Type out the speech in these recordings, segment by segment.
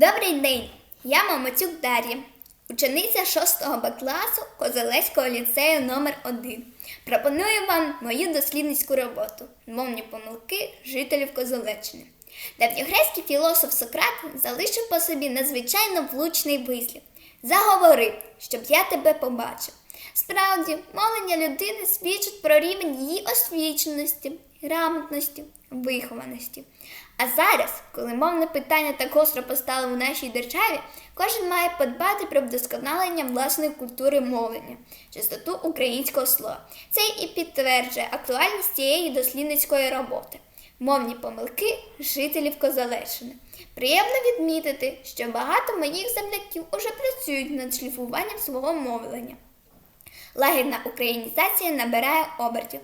Добрий день! Я Мамацюк Дар'я, учениця 6 Б класу Козелецького ліцею номер 1 Пропоную вам мою дослідницьку роботу Мовні помилки жителів Козелеччини. Давньогрецький філософ Сократ залишив по собі надзвичайно влучний вислів Заговори, щоб я тебе побачив. Справді, мовлення людини свідчить про рівень її освіченості, грамотності, вихованості. А зараз, коли мовне питання так гостро постало в нашій державі, кожен має подбати про вдосконалення власної культури мовлення, чистоту українського слова. Це і підтверджує актуальність цієї дослідницької роботи. Мовні помилки жителів Козалеччини. Приємно відмітити, що багато моїх земляків уже працюють над шліфуванням свого мовлення. Лагідна українізація набирає обертів.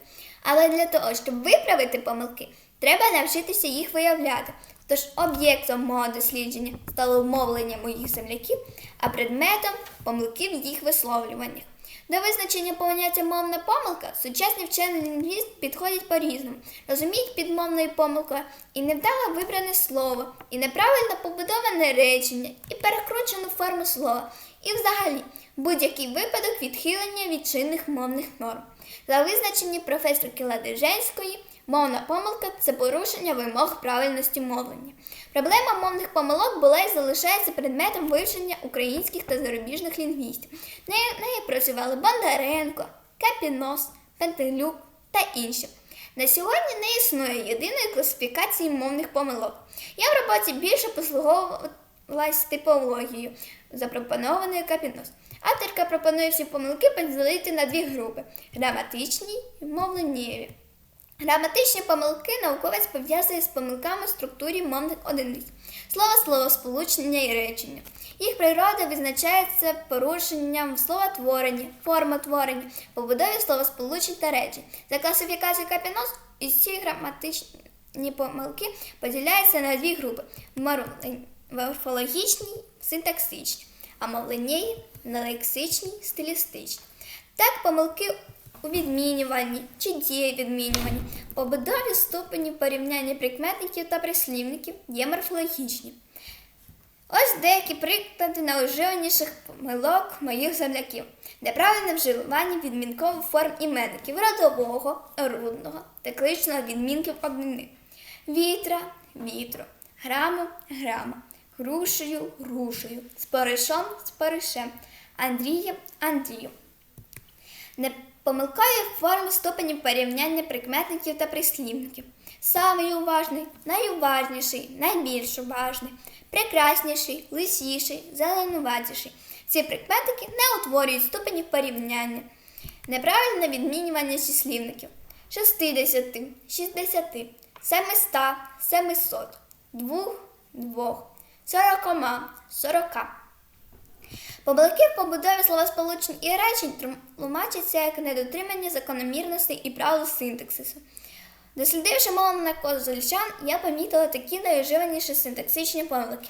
Але для того, щоб виправити помилки, треба навчитися їх виявляти. Тож об'єктом мого дослідження стало мовлення моїх земляків, а предметом помилки в їх висловлюваннях. До визначення поняття мовна помилка сучасні вчені лінгвіст підходять по-різному, розуміють під мовною помилкою і невдало вибране слово, і неправильно побудоване речення, і перекручену форму слова, і взагалі будь-який випадок відхилення від чинних мовних норм. За визначенням професорки Ладиженської, мовна помилка це порушення вимог правильності мовлення. Проблема мовних помилок була і залишається предметом вивчення українських та зарубіжних лінгвістів. Нею, працювали Бондаренко, Капінос, Пентелюк та інші. На сьогодні не існує єдиної класифікації мовних помилок. Я в роботі більше послуговувалась типологією, запропонованою Капінос. Авторка пропонує всі помилки поділити на дві групи граматичні і мовленнєві. Граматичні помилки науковець пов'язує з помилками в структурі мовних одиниць. Слово, словосполучення і речення. Їх природа визначається порушенням словотворення, формотворення, побудові словосполучень та речень. За класифікацією Капінос усі граматичні помилки поділяються на дві групи морфологічні, синтаксичні, а мовленєві на лексичні, стилістичні. Так, помилки у відмінюванні чи дієвідмінюванні, побудові ступені порівняння прикметників та прислівників є морфологічні. Ось деякі приклади найуживаніших помилок моїх земляків. Неправильне вживання відмінкових форм іменників родового, рудного та кличного відмінків однини. Вітра, вітро, граму, грама, грушею, грушею, споришом, споришем, Андрієм, Андрію. Непомилкові форми ступенів порівняння прикметників та прислівників. Самий уважний, найуважніший, найбільш уважний, прекрасніший, лисіший, зеленуватіший. Ці прикметники не утворюють ступенів порівняння. Неправильне відмінювання числівників 60, 60, 700, 700, двох, двох, сорокома, сорока. Помилки в побудові словосполучень і речень тлумачаться як недотримання закономірностей і правил синтаксису. Дослідивши мову на козельчан, я помітила такі найоживаніші синтаксичні помилки.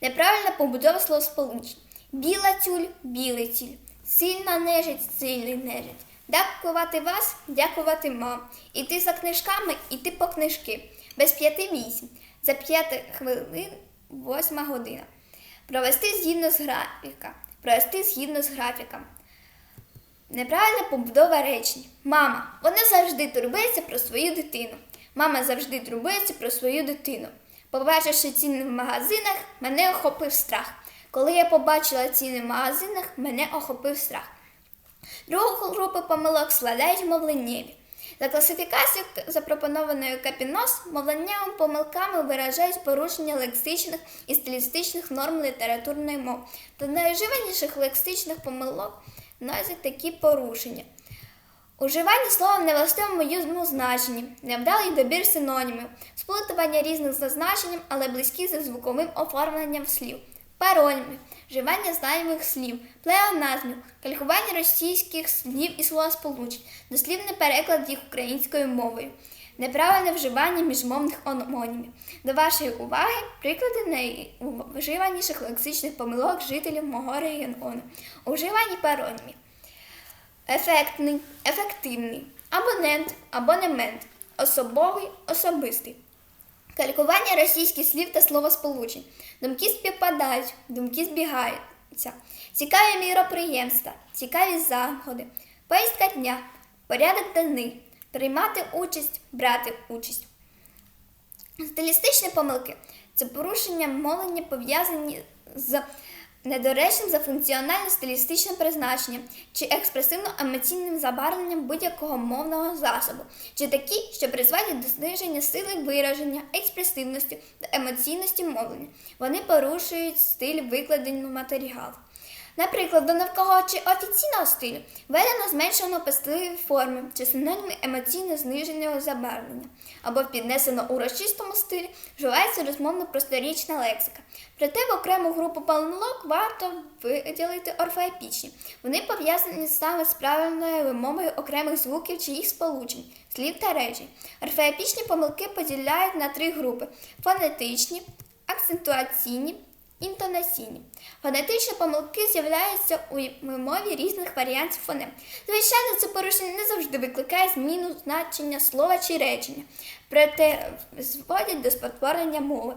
Неправильна побудова словосполучень. Біла тюль, білий тюль. Сильна нежить, сильний нежить. Дякувати вас, дякувати мам. Іти за книжками, іти по книжки. Без п'яти вісім. За п'яти хвилин восьма година. Провести згідно з графіка. Провести згідно з графіком. Неправильна побудова речень. Мама, вона завжди турбується про свою дитину. Мама завжди турбується про свою дитину. Побачивши ціни в магазинах, мене охопив страх. Коли я побачила ціни в магазинах, мене охопив страх. Другу групу помилок складають мовленнєві. За класифікацією, запропонованою Капінос, мовленнєвими помилками виражають порушення лексичних і стилістичних норм літературної мови. До найживаніших лексичних помилок носять такі порушення. Уживання слова в невластивому юзному значенні, невдалий добір синонімів, сплутування різних за значенням, але близькі за звуковим оформленням слів, паронімів, вживання знайомих слів, плеоназмів, калькування російських слів і словосполучень, дослівний переклад їх українською мовою, неправильне вживання міжмовних ономонімів. До вашої уваги приклади найвживаніших лексичних помилок жителів мого регіону. У вживанні паронімів. Ефектний, ефективний, абонент, абонемент, особовий, особистий, Калькування російських слів та словосполучень. Думки співпадають, думки збігаються. Цікаві міроприємства, цікаві заходи, поїздка дня, порядок денний, приймати участь, брати участь. Стилістичні помилки це порушення мовлення пов'язані з недоречним за функціонально-стилістичним призначенням чи експресивно-емоційним забарвленням будь-якого мовного засобу, чи такі, що призводять до зниження сили вираження, експресивності та емоційності мовлення. Вони порушують стиль викладеного матеріалу. Наприклад, до навколо чи офіційного стилю введено зменшено пестливі форми чи синоніми емоційно зниженого забарвлення, або в піднесено урочистому стилі вживається розмовно просторічна лексика. Проте в окрему групу помилок варто виділити орфоепічні. Вони пов'язані саме з правильною вимовою окремих звуків чи їх сполучень, слів та речень. Орфоепічні помилки поділяють на три групи: фонетичні, акцентуаційні Інтонаційні. Фонетичні помилки з'являються у вимові різних варіантів фонем. Звичайно, це порушення не завжди викликає зміну значення слова чи речення, проте зводять до спотворення мови.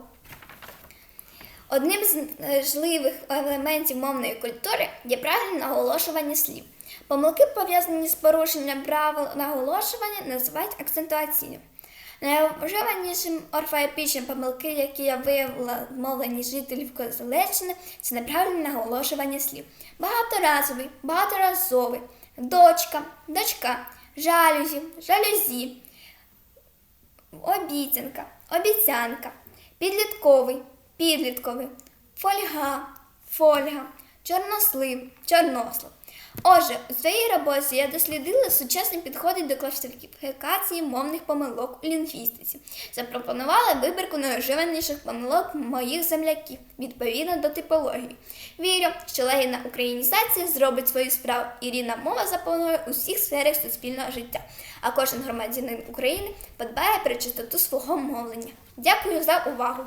Одним з важливих елементів мовної культури є правильне наголошування слів. Помилки, пов'язані з порушенням правил наголошування, називають акцентуаційними. Найвживанішим орфоепічним помилки, які я виявила в мовленні жителів Козелеччини, це неправильне наголошування слів. Багаторазовий, багаторазовий, дочка, дочка, жалюзі, жалюзі, обіцянка, обіцянка, підлітковий, підлітковий, фольга, фольга, чорнослив, чорнослив. Отже, у своїй роботі я дослідила сучасні підходи до класифікації мовних помилок у лінгвістиці. Запропонувала вибірку найвживаніших помилок моїх земляків відповідно до типології. Вірю, що легіна українізація зробить свою справу, і рідна мова запланує у всіх сферах суспільного життя, а кожен громадянин України подбає про чистоту свого мовлення. Дякую за увагу!